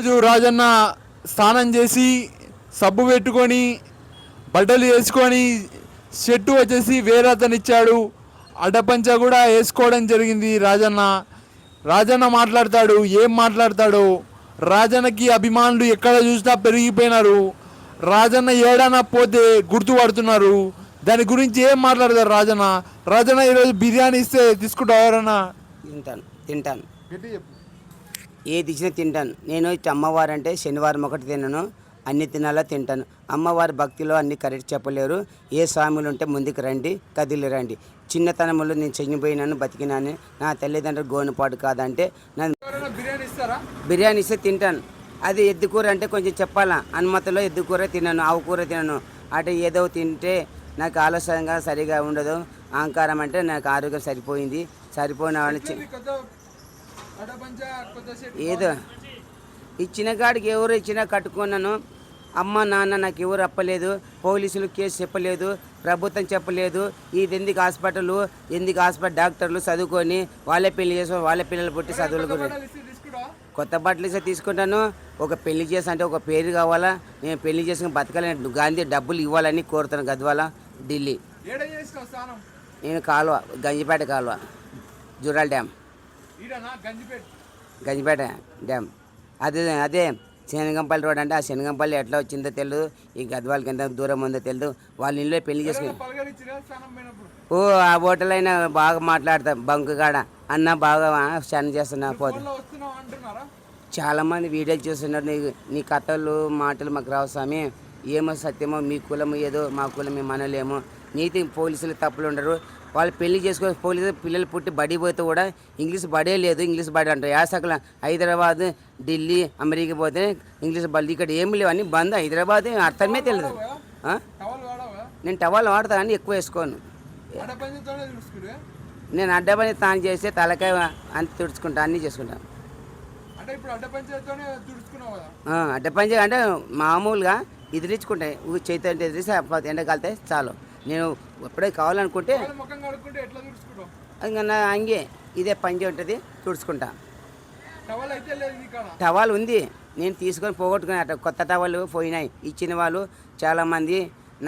రోజు రాజన్న స్నానం చేసి సబ్బు పెట్టుకొని బట్టలు వేసుకొని షర్టు వచ్చేసి వేరే అతను ఇచ్చాడు. అడ్డపంచ కూడా వేసుకోవడం జరిగింది రాజన్న. రాజన్న మాట్లాడతాడు ఏం మాట్లాడతాడు. రాజన్నకి అభిమానులు ఎక్కడ చూసినా పెరిగిపోయినారు. రాజన్న ఏడన్నా పోతే గుర్తుపడుతున్నారు. దాని గురించి ఏం మాట్లాడతారు రాజన్న? రాజన్న ఈరోజు బిర్యానీ ఇస్తే తీసుకుంటావు ఎవరన్నా? తింటాను తింటాను. ఏది ఇచ్చినా తింటాను. నేను అమ్మవారు అంటే శనివారం ఒకటి తినను అన్ని తినాలా తింటాను. అమ్మవారి భక్తిలో అన్ని కరెక్ట్ చెప్పలేరు. ఏ స్వాములు ఉంటే ముందుకు రండి కదిలి రండి. చిన్నతనంలో నేను చెయ్యిపోయినాను బతికినాను. నా తల్లిదండ్రులు గోనుపాటు కాదంటే నన్ను బిర్యానీ ఇస్తే తింటాను. అది ఎద్దు కూర అంటే కొంచెం చెప్పాలా? అనుమతిలో ఎద్దు కూర తినను ఆవు కూర తినను. అటు ఏదో తింటే నాకు ఆలస్యంగా సరిగా ఉండదు. అహంకారం అంటే నాకు ఆరోగ్యం సరిపోయింది. సరిపోయిన వాళ్ళని చి- ఏదో. ఇచ్చిన కాడికి ఎవరు ఇచ్చినా కట్టుకున్నాను. అమ్మ నాన్న నాకు ఎవరు అప్పలేదు. పోలీసులు కేసు చెప్పలేదు. ప్రభుత్వం చెప్పలేదు. ఇది ఎందుకు హాస్పిటల్? ఎందుకు హాస్పిటల్ డాక్టర్లు చదువుకొని వాళ్ళే పెళ్ళి చేసుకొని వాళ్ళే పిల్లలు పుట్టి చదువులు కొత్త బట్టలు ఇస్తే తీసుకుంటాను. ఒక పెళ్ళి చేసి అంటే ఒక పేరు కావాలా? నేను పెళ్ళి చేసుకుని బతకాలని గాంధీ డబ్బులు ఇవ్వాలని కోరుతాను గద్వాల ఢిల్లీ. నేను కాలువ గంజిపేట కాలువ జురాల్ డ్యామ్. గంజిపేట. డ్యామ్. అదే అదే శనగంపల్లి రోడ్ అంటే ఆ శనగంపల్లి ఎట్లా వచ్చిందో తెలియదు ఈ గద్వాలకి ఎంత దూరం ఉందో తెలియదు వాళ్ళ ఇల్లు పెళ్ళి చేసుకుని ఓ ఆ హోటల్ అయినా బాగా మాట్లాడతా బంకు కాడ. అన్న బాగా స్నానం చేస్తున్నా పోతే. చాలామంది వీడియోలు చూస్తున్నారు. నీ నీ కథలు మాటలు మాకు రావు స్వామి. ఏమో సత్యమో మీ కులము ఏదో మా కులం మనలేమో. నీతి పోలీసులు తప్పులు ఉండరు. వాళ్ళు పెళ్ళి చేసుకొని పోలీసు పిల్లలు పుట్టి బడి పోతే కూడా ఇంగ్లీష్ బడే లేదు ఇంగ్లీష్ బడి అంటారు. యాసకల హైదరాబాద్ ఢిల్లీ అమెరికా పోతే ఇంగ్లీష్ బడి ఇక్కడ ఏమి లేవు అన్ని బంద్. హైదరాబాద్ అర్థమే తెలియదు నేను టవాల్ వాడతా కానీ ఎక్కువ వేసుకోను. నేను అడ్డపని తాను చేస్తే తలకాయ అంత తుడుచుకుంటా అన్నీ చేసుకుంటాను అడ్డ పని చేయ- అంటే మామూలుగా ఎదిరించుకుంటాయి చేతి అంటే ఎదిరిస్తే అప్పుడు ఎండ కాలితే చాలు. నేను ఎప్పుడే కావాలనుకుంటే ఇంకా నా అంగే ఇదే పంజి ఉంటుంది తుడుచుకుంటా. టవల్ ఉంది నేను తీసుకొని పోగొట్టుకుని అట్ట కొత్త టవాలు పోయినాయి. ఇచ్చిన వాళ్ళు చాలామంది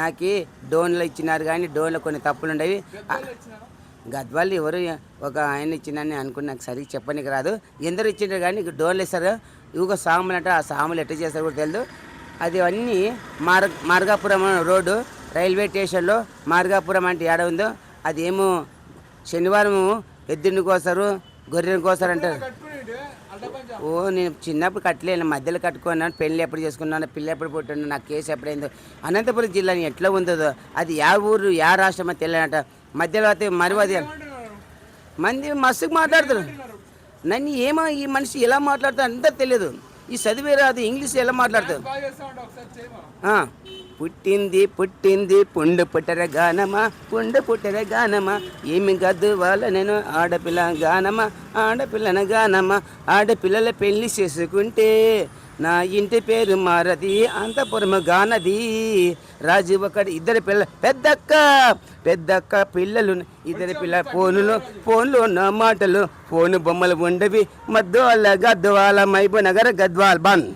నాకు డోన్లు ఇచ్చినారు కానీ డోన్లో కొన్ని తప్పులు ఉండేవి. గద్వాళ్ళు ఎవరు ఒక ఆయన ఇచ్చిందని అనుకుని నాకు సరిగ్గా చెప్పనికి రాదు. ఎందరు ఇచ్చిండ్రు కానీ డోర్లు ఇస్తారు ఇవి సాములు అంటే ఆ సాములు ఎట్లా చేస్తారు కూడా తెలియదు అది అన్నీ మార్ మార్గాపురం రోడ్డు రైల్వే స్టేషన్లో మార్గాపురం అంటే ఏడ ఉందో అది ఏమో శనివారం ఎద్దుని కోస్తారు గొర్రెని కోసారు అంటారు. ఓ నేను చిన్నప్పుడు కట్టలేను మధ్యలో కట్టుకున్నాను పెళ్ళి ఎప్పుడు చేసుకున్నాను పిల్ల ఎప్పుడు పుట్టినా నా కేసు ఎప్పుడైందో. అనంతపురం జిల్లా ఎట్లా ఉందో అది యా ఊరు యా రాష్ట్రం తెలియనట. మధ్యలో అయితే మరువది మంది మస్తుకు మాట్లాడుతారు నన్ను ఏమో ఈ మనిషి ఎలా మాట్లాడుతారో అంతా తెలియదు. ఈ చదివే రాదు ఇంగ్లీష్ ఎలా మాట్లాడతారు పుట్టింది పుట్టింది పుండు పుట్టర గానమా పుండు పుట్టర గానమా ఏమి గద్దు వాళ్ళ నేను ఆడపిల్ల గానమా ఆడపిల్లన గానమా ఆడపిల్లల పెళ్ళి చేసుకుంటే నా ఇంటి పేరు మారది అంతపురము గానది. రాజు ఒకటి ఇద్దరు పిల్ల పెద్దక్క పెద్దక్క పిల్లలు ఇద్దరు పిల్ల ఫోనులు ఫోన్లు నా మాటలు ఫోను బొమ్మలు ఉండవి. మద్దోళ్ళ గద్వాల మైబు నగర గద్వాల్ బంద్.